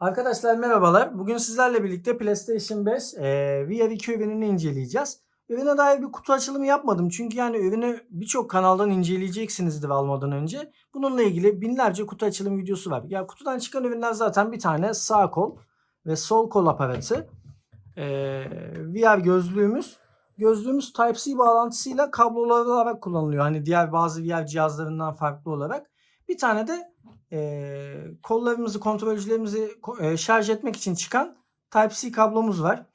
Arkadaşlar merhabalar. Bugün sizlerle birlikte PlayStation 5 e, VR2 ürününü inceleyeceğiz. Ürüne dair bir kutu açılımı yapmadım. Çünkü yani ürünü birçok kanaldan inceleyeceksinizdir almadan önce. Bununla ilgili binlerce kutu açılım videosu var. Ya kutudan çıkan ürünler zaten bir tane sağ kol ve sol kol aparatı. E, VR gözlüğümüz. Gözlüğümüz Type-C bağlantısıyla kablolu olarak kullanılıyor. Hani diğer bazı VR cihazlarından farklı olarak. Bir tane de e, kollarımızı, kontrolcülerimizi ko- e, şarj etmek için çıkan Type-C kablomuz var.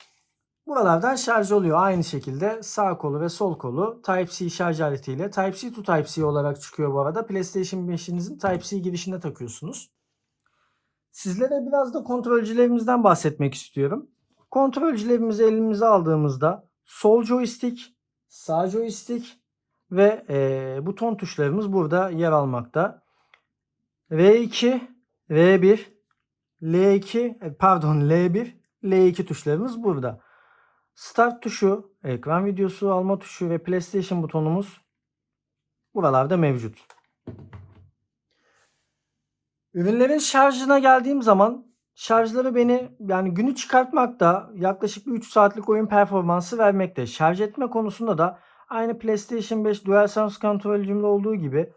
Buralardan şarj oluyor. Aynı şekilde sağ kolu ve sol kolu Type-C şarj aletiyle Type-C to Type-C olarak çıkıyor bu arada. PlayStation 5'inizin Type-C girişine takıyorsunuz. Sizlere biraz da kontrolcülerimizden bahsetmek istiyorum. Kontrolcülerimizi elimize aldığımızda sol joystick, sağ joystick ve e, buton tuşlarımız burada yer almakta. R2, R1, L2, e, pardon L1, L2 tuşlarımız burada. Start tuşu, ekran videosu alma tuşu ve PlayStation butonumuz buralarda mevcut. Ürünlerin şarjına geldiğim zaman şarjları beni yani günü çıkartmakta yaklaşık bir 3 saatlik oyun performansı vermekte. Şarj etme konusunda da aynı PlayStation 5 DualSense kontrolcümde olduğu gibi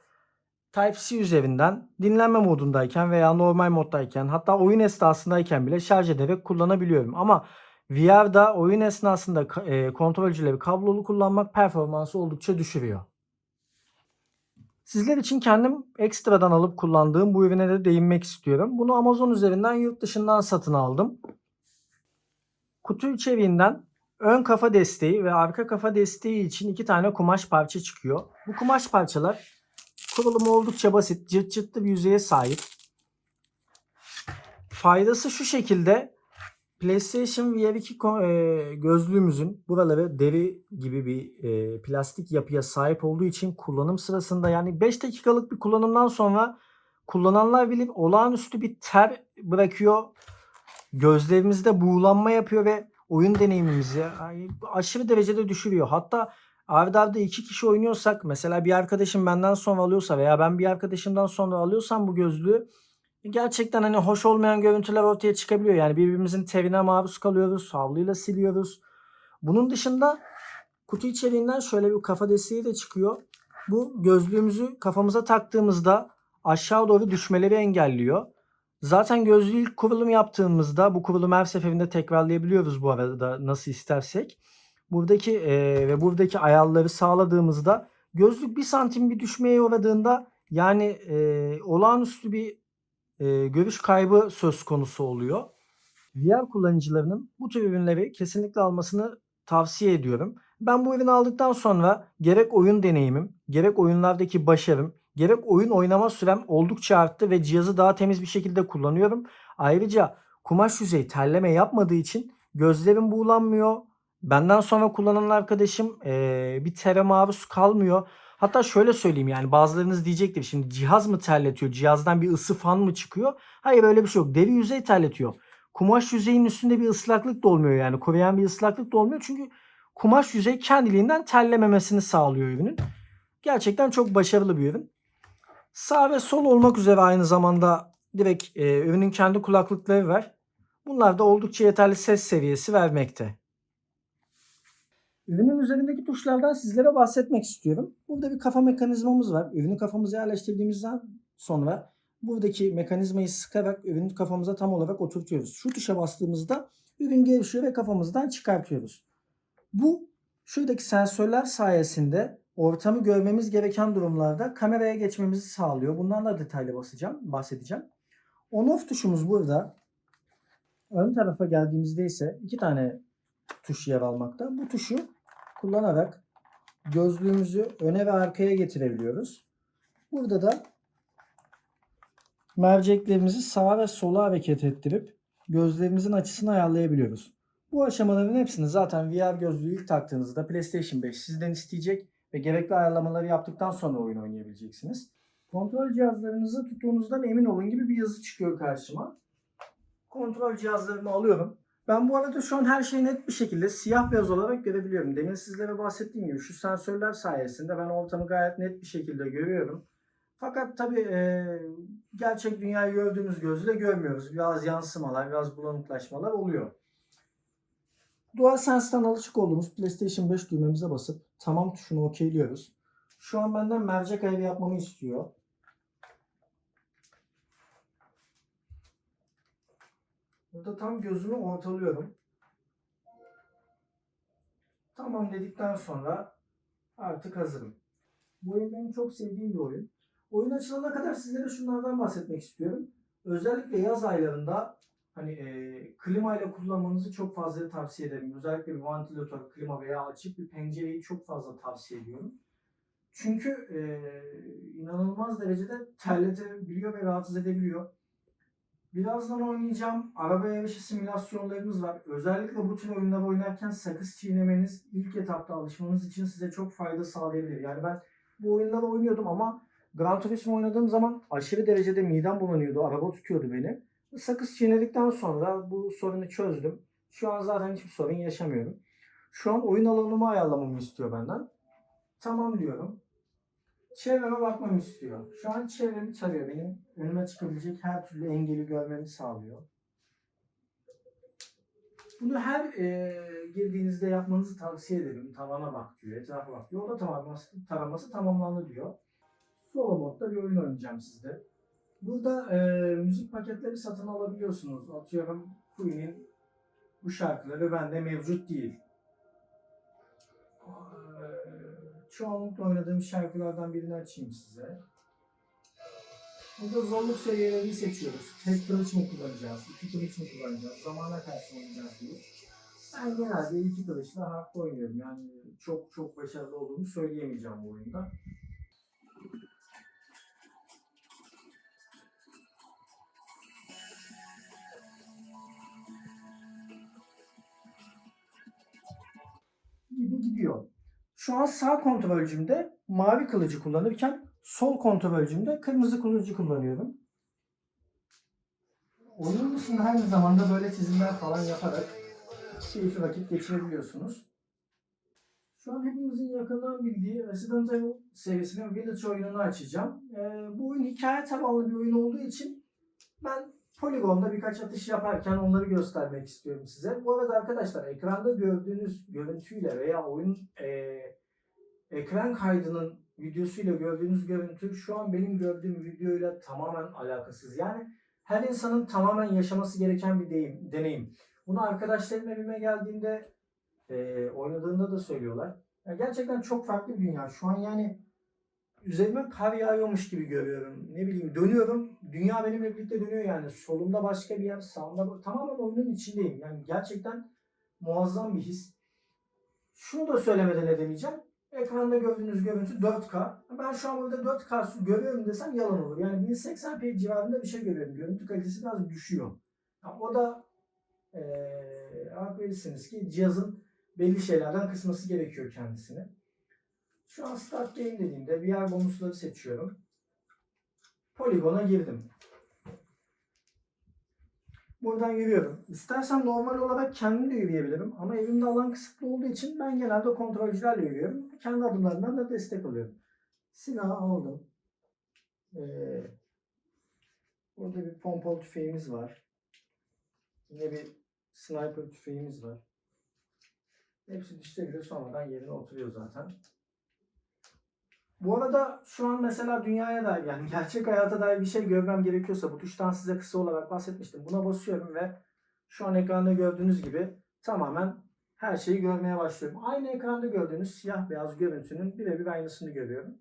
Type-C üzerinden dinlenme modundayken veya normal moddayken hatta oyun esnasındayken bile şarj ederek kullanabiliyorum. Ama VR'da oyun esnasında e, kontrolcüleri kablolu kullanmak performansı oldukça düşürüyor. Sizler için kendim ekstradan alıp kullandığım bu ürüne de değinmek istiyorum. Bunu Amazon üzerinden yurt dışından satın aldım. Kutu içeriğinden ön kafa desteği ve arka kafa desteği için iki tane kumaş parça çıkıyor. Bu kumaş parçalar kurulumu oldukça basit, cırt cırtlı bir yüzeye sahip. Faydası şu şekilde PlayStation VR2 ko- e, gözlüğümüzün buraları deri gibi bir e, plastik yapıya sahip olduğu için kullanım sırasında yani 5 dakikalık bir kullanımdan sonra kullananlar bilir olağanüstü bir ter bırakıyor. Gözlerimizde buğulanma yapıyor ve oyun deneyimimizi aşırı derecede düşürüyor. Hatta arda arda iki kişi oynuyorsak mesela bir arkadaşım benden sonra alıyorsa veya ben bir arkadaşımdan sonra alıyorsam bu gözlüğü gerçekten hani hoş olmayan görüntüler ortaya çıkabiliyor. Yani birbirimizin terine maruz kalıyoruz, havluyla siliyoruz. Bunun dışında kutu içeriğinden şöyle bir kafa desteği de çıkıyor. Bu gözlüğümüzü kafamıza taktığımızda aşağı doğru düşmeleri engelliyor. Zaten gözlüğü ilk kurulum yaptığımızda bu kurulumu her seferinde tekrarlayabiliyoruz bu arada nasıl istersek. Buradaki eee, ve buradaki ayarları sağladığımızda gözlük bir santim bir düşmeye uğradığında yani eee, olağanüstü bir eee, görüş kaybı söz konusu oluyor. VR kullanıcılarının bu tür ürünleri kesinlikle almasını tavsiye ediyorum. Ben bu ürünü aldıktan sonra gerek oyun deneyimim, gerek oyunlardaki başarım, gerek oyun oynama sürem oldukça arttı ve cihazı daha temiz bir şekilde kullanıyorum. Ayrıca kumaş yüzeyi terleme yapmadığı için gözlerim buğulanmıyor. Benden sonra kullanan arkadaşım eee, bir tere maruz kalmıyor. Hatta şöyle söyleyeyim yani bazılarınız diyecektir şimdi cihaz mı terletiyor? Cihazdan bir ısı fan mı çıkıyor? Hayır öyle bir şey yok. Deri yüzey terletiyor. Kumaş yüzeyinin üstünde bir ıslaklık da olmuyor yani. Koruyan bir ıslaklık da olmuyor. Çünkü kumaş yüzey kendiliğinden terlememesini sağlıyor ürünün. Gerçekten çok başarılı bir ürün. Sağ ve sol olmak üzere aynı zamanda direkt e, ürünün kendi kulaklıkları var. Bunlar da oldukça yeterli ses seviyesi vermekte. Ürünün üzerindeki tuşlardan sizlere bahsetmek istiyorum. Burada bir kafa mekanizmamız var. Ürünü kafamıza yerleştirdiğimizden sonra buradaki mekanizmayı sıkarak ürünü kafamıza tam olarak oturtuyoruz. Şu tuşa bastığımızda ürün gevşiyor ve kafamızdan çıkartıyoruz. Bu şuradaki sensörler sayesinde ortamı görmemiz gereken durumlarda kameraya geçmemizi sağlıyor. Bundan da detaylı basacağım, bahsedeceğim. On-off tuşumuz burada. Ön tarafa geldiğimizde ise iki tane tuş yer almakta. Bu tuşu kullanarak gözlüğümüzü öne ve arkaya getirebiliyoruz. Burada da merceklerimizi sağa ve sola hareket ettirip gözlerimizin açısını ayarlayabiliyoruz. Bu aşamaların hepsini zaten VR gözlüğü ilk taktığınızda PlayStation 5 sizden isteyecek ve gerekli ayarlamaları yaptıktan sonra oyun oynayabileceksiniz. Kontrol cihazlarınızı tuttuğunuzdan emin olun gibi bir yazı çıkıyor karşıma. Kontrol cihazlarımı alıyorum. Ben bu arada şu an her şeyi net bir şekilde siyah beyaz olarak görebiliyorum. Demin sizlere bahsettiğim gibi şu sensörler sayesinde ben ortamı gayet net bir şekilde görüyorum. Fakat tabii e, gerçek dünyayı gördüğümüz gözle görmüyoruz. Biraz yansımalar, biraz bulanıklaşmalar oluyor. DualSense'den alışık olduğumuz PlayStation 5 düğmemize basıp tamam tuşunu okeyliyoruz. Şu an benden mercek ayarı yapmamı istiyor. Burada tam gözümü ortalıyorum. Tamam dedikten sonra artık hazırım. Bu oyun benim çok sevdiğim bir oyun. Oyun açılana kadar sizlere şunlardan bahsetmek istiyorum. Özellikle yaz aylarında hani e, klima ile kullanmanızı çok fazla tavsiye ederim. Özellikle bir vantilatör, klima veya açık bir pencereyi çok fazla tavsiye ediyorum. Çünkü e, inanılmaz derecede terletebiliyor ve rahatsız edebiliyor. Birazdan oynayacağım. Araba yarışı simülasyonlarımız var. Özellikle bu tür oyunları oynarken sakız çiğnemeniz ilk etapta alışmanız için size çok fayda sağlayabilir. Yani ben bu oyunları oynuyordum ama Gran Turismo oynadığım zaman aşırı derecede midem bulanıyordu. Araba tutuyordu beni. Sakız çiğnedikten sonra bu sorunu çözdüm. Şu an zaten hiçbir sorun yaşamıyorum. Şu an oyun alanımı ayarlamamı istiyor benden. Tamam diyorum. Çevreme bakmamı istiyor. Şu an çevremi tarıyor. Benim önüme çıkabilecek her türlü engeli görmemi sağlıyor. Bunu her e, girdiğinizde yapmanızı tavsiye ederim. Tavana bak diyor, etrafa bak diyor. O da taraması, taraması tamamlandı diyor. Solo modda bir oyun oynayacağım sizde. Burada e, müzik paketleri satın alabiliyorsunuz. Atıyorum Queen'in bu şarkıları bende mevcut değil. Çoğunlukla oynadığım şarkılardan birini açayım size. Burada zorluk seviyelerini seçiyoruz. Tek kılıç mı kullanacağız, iki kılıç mı kullanacağız, zamana karşı oynayacağız diye. Ben genelde iki kılıçla hardcore oynuyorum. Yani çok çok başarılı olduğumu söyleyemeyeceğim bu oyunda. gibi gidiyor. Şu an sağ kontrolcümde mavi kılıcı kullanırken sol kontrolcümde kırmızı kılıcı kullanıyorum. Oyunun dışında aynı zamanda böyle çizimler falan yaparak keyifli vakit geçirebiliyorsunuz. Şu an hepimizin yakından bildiği Resident Evil serisinin Village oyununu açacağım. Ee, bu oyun hikaye tabanlı bir oyun olduğu için ben poligonda birkaç atış yaparken onları göstermek istiyorum size. Bu arada arkadaşlar ekranda gördüğünüz görüntüyle veya oyun e, ekran kaydının videosuyla gördüğünüz görüntü şu an benim gördüğüm videoyla tamamen alakasız. Yani her insanın tamamen yaşaması gereken bir deyim, deneyim. Bunu arkadaşlarım evime geldiğinde e, oynadığında da söylüyorlar. Ya gerçekten çok farklı bir dünya. Şu an yani üzerime kar yağıyormuş gibi görüyorum. Ne bileyim dönüyorum. Dünya benimle birlikte dönüyor yani. Solumda başka bir yer, sağımda tamamen oyunun içindeyim. Yani gerçekten muazzam bir his. Şunu da söylemeden edemeyeceğim. Ekranda gördüğünüz görüntü 4K. Ben şu an burada 4K görüyorum desem yalan olur. Yani 1080p civarında bir şey görüyorum. Görüntü kalitesi biraz düşüyor. Ya o da verirsiniz ki cihazın belli şeylerden kısması gerekiyor kendisini. Şu an Start Game dediğimde VR bonusları seçiyorum. Poligona girdim. Buradan yürüyorum. İstersem normal olarak kendim de yürüyebilirim. Ama evimde alan kısıtlı olduğu için ben genelde kontrolcülerle yürüyorum. Kendi adımlarımdan da destek alıyorum. Silahı aldım. Ee, burada bir pompalı tüfeğimiz var. Yine bir sniper tüfeğimiz var. Hepsi düşse bile sonradan yerine oturuyor zaten. Bu arada şu an mesela dünyaya dair yani gerçek hayata dair bir şey görmem gerekiyorsa bu tuştan size kısa olarak bahsetmiştim. Buna basıyorum ve şu an ekranda gördüğünüz gibi tamamen her şeyi görmeye başlıyorum. Aynı ekranda gördüğünüz siyah beyaz görüntünün birebir aynısını görüyorum.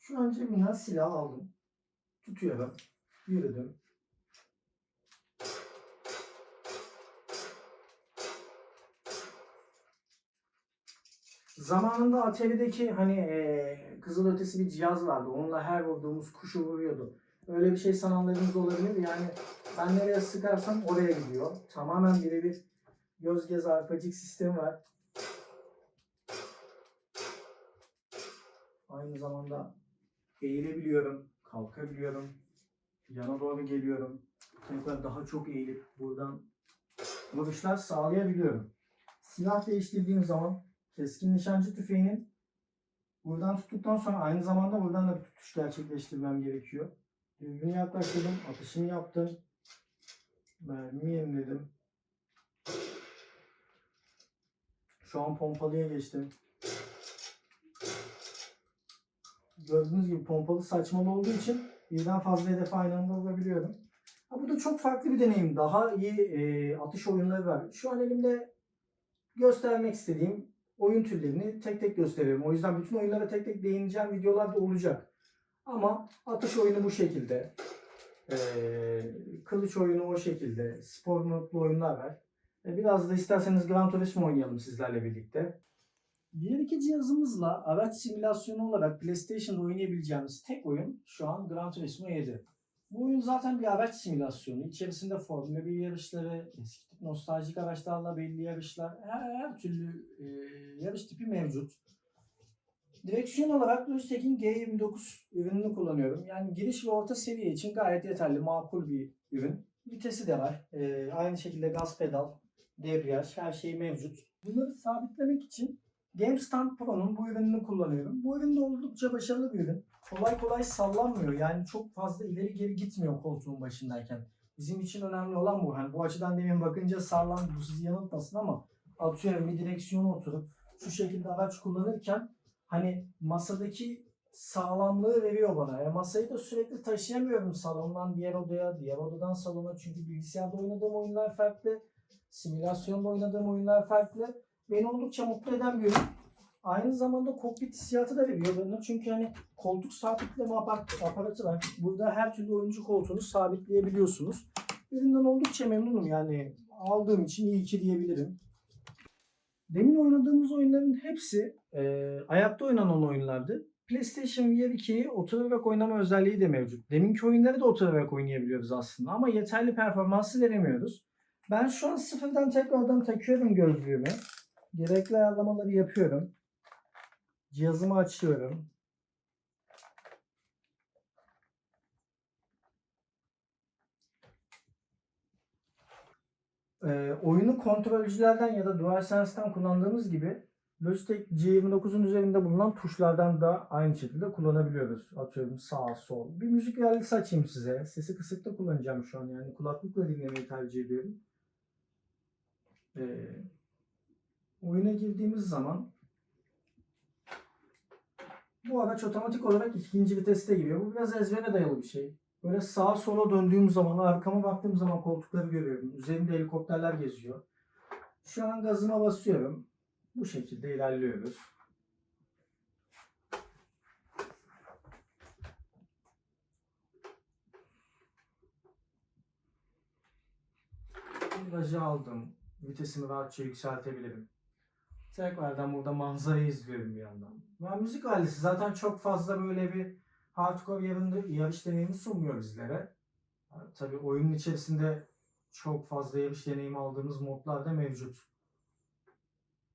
Şu an cebimden silah aldım. Tutuyorum. Yürüdüm. Zamanında Atari'deki hani eee kızılötesi bir cihaz vardı. Onunla her vurduğumuz kuşu vuruyordu. Öyle bir şey sananlarınız olabilir. Yani ben nereye sıkarsam oraya gidiyor. Tamamen birebir göz gez arpacık sistemi var. Aynı zamanda eğilebiliyorum, kalkabiliyorum, yana doğru geliyorum. Tekrar daha çok eğilip buradan vuruşlar sağlayabiliyorum. Silah değiştirdiğim zaman keskin nişancı tüfeğinin buradan tuttuktan sonra aynı zamanda buradan da bir tutuş gerçekleştirmem gerekiyor. Düzgün yaklaştırdım, atışımı yaptım. Mermi yeniledim. Şu an pompalıya geçtim. Gördüğünüz gibi pompalı saçmalı olduğu için birden fazla hedefe aynı anda vurabiliyorum. Ha, bu da çok farklı bir deneyim. Daha iyi e, atış oyunları var. Şu an elimde göstermek istediğim oyun türlerini tek tek gösteriyorum. O yüzden bütün oyunlara tek tek değineceğim videolar da olacak. Ama atış oyunu bu şekilde. E, kılıç oyunu o şekilde. Spor modlu oyunlar var. E, biraz da isterseniz Gran Turismo oynayalım sizlerle birlikte. Diğer iki cihazımızla araç simülasyonu olarak PlayStation'da oynayabileceğimiz tek oyun şu an Gran Turismo 7. Bu oyun zaten bir araç simülasyonu. İçerisinde Formula 1 yarışları, eski tip nostaljik araçlarla belli yarışlar, her, her türlü e, yarış tipi mevcut. Direksiyon olarak Logitech'in G29 ürününü kullanıyorum. Yani giriş ve orta seviye için gayet yeterli, makul bir ürün. Vitesi de var. E, aynı şekilde gaz pedal, debriyaj, her şey mevcut. Bunları sabitlemek için GameStand Pro'nun bu ürününü kullanıyorum. Bu ürün de oldukça başarılı bir ürün. Kolay kolay sallanmıyor. Yani çok fazla ileri geri gitmiyor koltuğun başındayken. Bizim için önemli olan bu. Hani bu açıdan demin bakınca sallan bu sizi yanıltmasın ama atıyorum bir direksiyona oturup şu şekilde araç kullanırken hani masadaki sağlamlığı veriyor bana. E masayı da sürekli taşıyamıyorum salondan diğer odaya, diğer odadan salona. Çünkü bilgisayarda oynadığım oyunlar farklı. Simülasyonda oynadığım oyunlar farklı. Beni oldukça mutlu eden bir ürün. Aynı zamanda kokpit hissiyatı da veriyor bana. Çünkü hani koltuk sabitleme apar- aparatı var. Burada her türlü oyuncu koltuğunu sabitleyebiliyorsunuz. Üründen oldukça memnunum yani. Aldığım için iyi ki diyebilirim. Demin oynadığımız oyunların hepsi e, ayakta oynanan oyunlardı. PlayStation VR 2'yi oturarak oynama özelliği de mevcut. Deminki oyunları da oturarak oynayabiliyoruz aslında ama yeterli performansı veremiyoruz. Ben şu an sıfırdan tekrardan takıyorum gözlüğümü. Gerekli ayarlamaları yapıyorum. Cihazımı açıyorum. Ee, oyunu kontrolcülerden ya da DualSense'den kullandığımız gibi Logitech G29'un üzerinde bulunan tuşlardan da aynı şekilde kullanabiliyoruz. Atıyorum sağ, sol. Bir müzik realisi açayım size. Sesi kısıkta kullanacağım şu an. Yani kulaklıkla dinlemeyi tercih ediyorum. Ee, oyuna girdiğimiz zaman bu araç otomatik olarak ikinci viteste giriyor. Bu biraz ezbere dayalı bir şey. Böyle sağa sola döndüğüm zaman, arkama baktığım zaman koltukları görüyorum. Üzerinde helikopterler geziyor. Şu an gazıma basıyorum. Bu şekilde ilerliyoruz. Virajı aldım. Vitesimi rahatça yükseltebilirim. Tekrardan burada manzarayı izliyorum bir yandan. Ben müzik ailesi zaten çok fazla böyle bir hardcore yarında yarış deneyimi sunmuyor bizlere. Yani tabii oyunun içerisinde çok fazla yarış deneyimi aldığımız modlar da mevcut.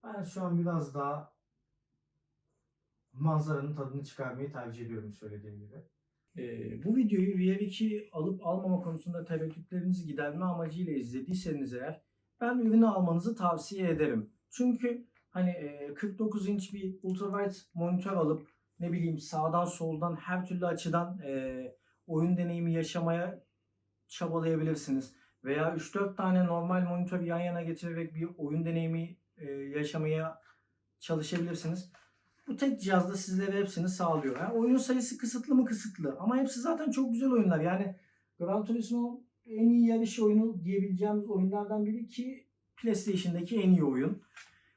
Ben şu an biraz daha manzaranın tadını çıkarmayı tercih ediyorum söylediğim gibi. Ee, bu videoyu VR2 alıp almama konusunda tereddütlerinizi giderme amacıyla izlediyseniz eğer ben ürünü almanızı tavsiye ederim. Çünkü hani e, 49 inç bir ultrawide monitör alıp ne bileyim sağdan soldan her türlü açıdan e, oyun deneyimi yaşamaya çabalayabilirsiniz. Veya 3-4 tane normal monitör yan yana getirerek bir oyun deneyimi e, yaşamaya çalışabilirsiniz. Bu tek cihazda sizlere hepsini sağlıyor. Yani oyun sayısı kısıtlı mı kısıtlı ama hepsi zaten çok güzel oyunlar. Yani Gran Turismo en iyi yarış oyunu diyebileceğimiz oyunlardan biri ki PlayStation'daki en iyi oyun.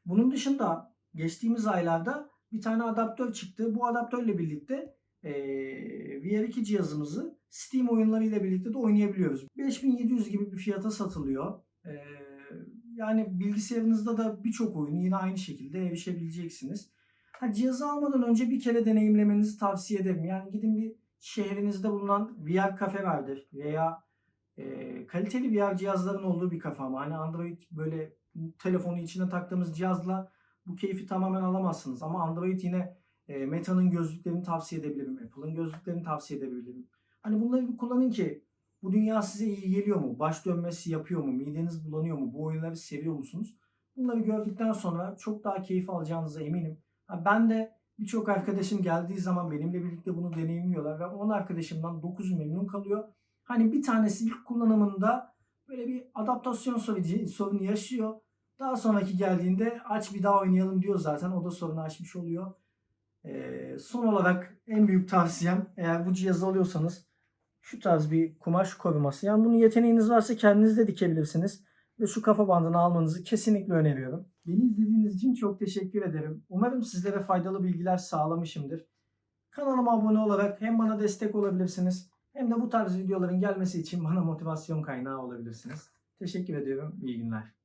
Bunun dışında geçtiğimiz aylarda bir tane adaptör çıktı. Bu adaptörle birlikte e, VR2 cihazımızı Steam oyunlarıyla birlikte de oynayabiliyoruz. 5700 gibi bir fiyata satılıyor. E, yani bilgisayarınızda da birçok oyunu yine aynı şekilde erişebileceksiniz. Ha, cihazı almadan önce bir kere deneyimlemenizi tavsiye ederim. Yani gidin bir şehrinizde bulunan VR kafe vardır veya e, kaliteli VR cihazların olduğu bir kafe ama hani Android böyle telefonu içine taktığımız cihazla bu keyfi tamamen alamazsınız. Ama Android yine e, Meta'nın gözlüklerini tavsiye edebilirim. Apple'ın gözlüklerini tavsiye edebilirim. Hani bunları bir kullanın ki bu dünya size iyi geliyor mu? Baş dönmesi yapıyor mu? Mideniz bulanıyor mu? Bu oyunları seviyor musunuz? Bunları gördükten sonra çok daha keyif alacağınıza eminim. Ha, Ben de birçok arkadaşım geldiği zaman benimle birlikte bunu deneyimliyorlar ve 10 arkadaşımdan 9'u memnun kalıyor. Hani bir tanesi ilk kullanımında böyle bir adaptasyon sorunu, sorunu yaşıyor. Daha sonraki geldiğinde aç bir daha oynayalım diyor zaten. O da sorunu aşmış oluyor. Ee, son olarak en büyük tavsiyem eğer bu cihazı alıyorsanız şu tarz bir kumaş koruması. Yani bunun yeteneğiniz varsa kendiniz de dikebilirsiniz. Ve şu kafa bandını almanızı kesinlikle öneriyorum. Beni izlediğiniz için çok teşekkür ederim. Umarım sizlere faydalı bilgiler sağlamışımdır. Kanalıma abone olarak hem bana destek olabilirsiniz hem de bu tarz videoların gelmesi için bana motivasyon kaynağı olabilirsiniz. Teşekkür ediyorum. İyi günler.